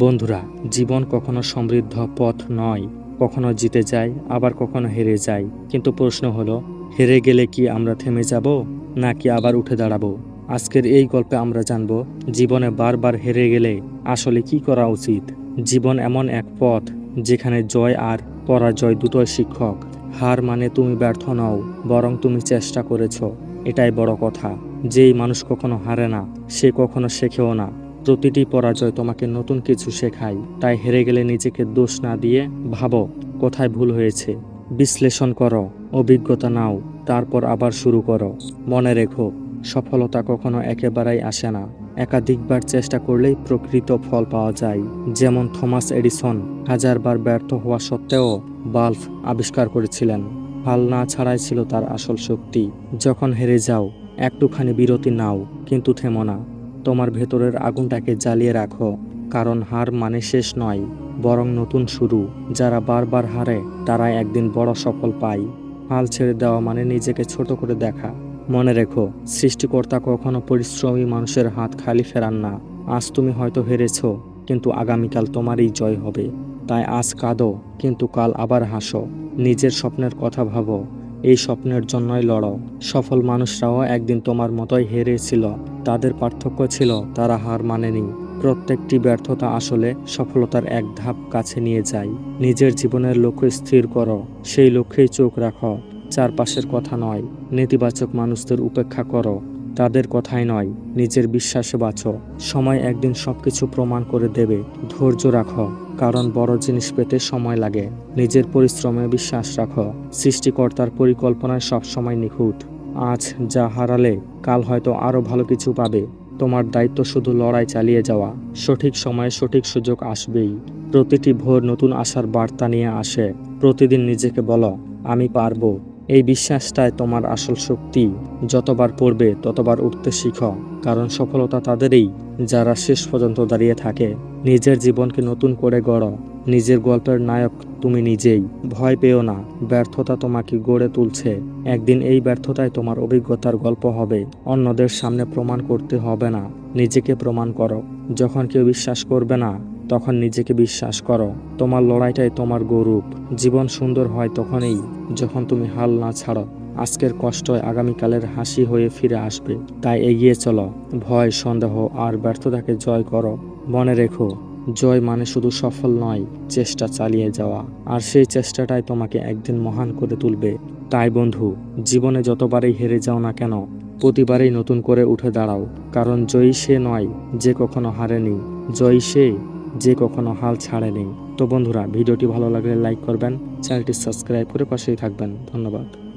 বন্ধুরা, জীবন কখনো সমৃদ্ধ পথ নয়। কখনো জিতে যায়, আবার কখনো হেরে যায়। কিন্তু প্রশ্ন হলো, হেরে গেলে কি আমরা থেমে যাব, নাকি আবার উঠে দাঁড়াবো? আজকের এই গল্পে আমরা জানব, জীবনে বারবার হেরে গেলে আসলে কি করা উচিত? জীবন এমন এক পথ, যেখানে জয় আর পরাজয় দুটোই শিক্ষক। হার মানে তুমি ব্যর্থ নও, বরং তুমি চেষ্টা করেছ। এটাই বড় কথা। যেই মানুষ কখনো হারে না, সে কখনো শেখেও না। প্রতিটি পরাজয় তোমাকে নতুন কিছু শেখায়। তাই হেরে গেলে নিজেকে দোষ না দিয়ে ভাবো, কোথায় ভুল হয়েছে। বিশ্লেষণ করো, অভিজ্ঞতা নাও, তারপর আবার শুরু করো। মনে রেখো, সফলতা কখনো একেবারেই আসে না। একাধিকবার চেষ্টা করলেই প্রকৃত ফল পাওয়া যায়। যেমন থমাস এডিসন হাজারবার ব্যর্থ হওয়া সত্ত্বেও বাল্ব আবিষ্কার করেছিলেন। হাল না ছাড়াই ছিল তার আসল শক্তি। যখন হেরে যাও, একটুখানি বিরতি নাও, কিন্তু থেমো না। তোমার ভেতরের আগুনটাকে জ্বালিয়ে রাখো, কারণ হার মানে শেষ নয়, বরং নতুন শুরু। যারা বারবার হারে, তারাই একদিন বড় সফল পায়। হাল ছেড়ে দেওয়া মানে নিজেকে ছোট করে দেখা। মনে রেখো, সৃষ্টিকর্তা কখনো পরিশ্রমী মানুষের হাত খালি ফেরান না। আজ তুমি হয়তো হেরেছ, কিন্তু আগামীকাল তোমারই জয় হবে। তাই আজ কাঁদো, কিন্তু কাল আবার হাসো। নিজের স্বপ্নের কথা ভাবো। এই স্বপ্নের জন্যই লড়ো সফল মানুষরাও একদিন তোমার মতোই হেরেছিল। তাদের পার্থক্য ছিল, তারা হার মানেনি। প্রত্যেকটি ব্যর্থতা আসলে সফলতার এক ধাপ কাছে নিয়ে যায়। নিজের জীবনের লক্ষ্য স্থির করো, সেই লক্ষ্যেই চোখ রাখো। চারপাশের কথা নয়, নেতিবাচক মানুষদের উপেক্ষা করো। তাদের কথাই নয়, নিজের বিশ্বাসে বাঁচো। সময় একদিন সবকিছু প্রমাণ করে দেবে। ধৈর্য রাখো। কারণ বড় জিনিস পেতে সময় লাগে। নিজের পরিশ্রমে বিশ্বাস রাখো। সৃষ্টিকর্তার পরিকল্পনায় সবসময় নিখুঁত। আজ যা হারালে, কাল হয়তো আরও ভালো কিছু পাবে। তোমার দায়িত্ব শুধু লড়াই চালিয়ে যাওয়া। সঠিক সময়ে সঠিক সুযোগ আসবেই। প্রতিটি ভোর নতুন আশার বার্তা নিয়ে আসে। প্রতিদিন নিজেকে বলো, আমি পারব। এই বিশ্বাসটাই তোমার আসল শক্তি। যতবার পড়বে, ততবার উঠতে শিখো। কারণ সফলতা তাদেরই, যারা শেষ পর্যন্ত দাঁড়িয়ে থাকে। নিজের জীবনকে নতুন করে গড়ো। নিজের গল্পের নায়ক তুমি নিজেই। ভয় পেও না, ব্যর্থতা তোমাকে গড়ে তুলছে। একদিন এই ব্যর্থতায় তোমার অভিজ্ঞতার গল্প হবে। অন্যদের সামনে প্রমাণ করতে হবে না, নিজেকে প্রমাণ করো। যখন কেউ বিশ্বাস করবে না, তখন নিজেকে বিশ্বাস করো। তোমার লড়াইটাই তোমার গৌরব। জীবন সুন্দর হয় তখনই, যখন তুমি হাল না ছাড়ো। আজকের কষ্টয় আগামীকালের হাসি হয়ে ফিরে আসবে। তাই এগিয়ে চলো। ভয়, সন্দেহ আর ব্যর্থতাকে জয় করো। মনে রেখো, জয় মানে শুধু সফল নয়, চেষ্টা চালিয়ে যাওয়া। আর সেই চেষ্টাটাই তোমাকে একদিন মহান করে তুলবে। তাই বন্ধু, জীবনে যতবারই হেরে যাও না কেন, প্রতিবারই নতুন করে উঠে দাঁড়াও। কারণ জয়ী সে নয় যে কখনো হারেনি, জয়ী সে যে কখনো হাল ছাড়েনি। তো বন্ধুরা, ভিডিওটি ভালো লাগলে লাইক করবেন, চ্যানেলটি সাবস্ক্রাইব করে পাশেই থাকবেন। ধন্যবাদ।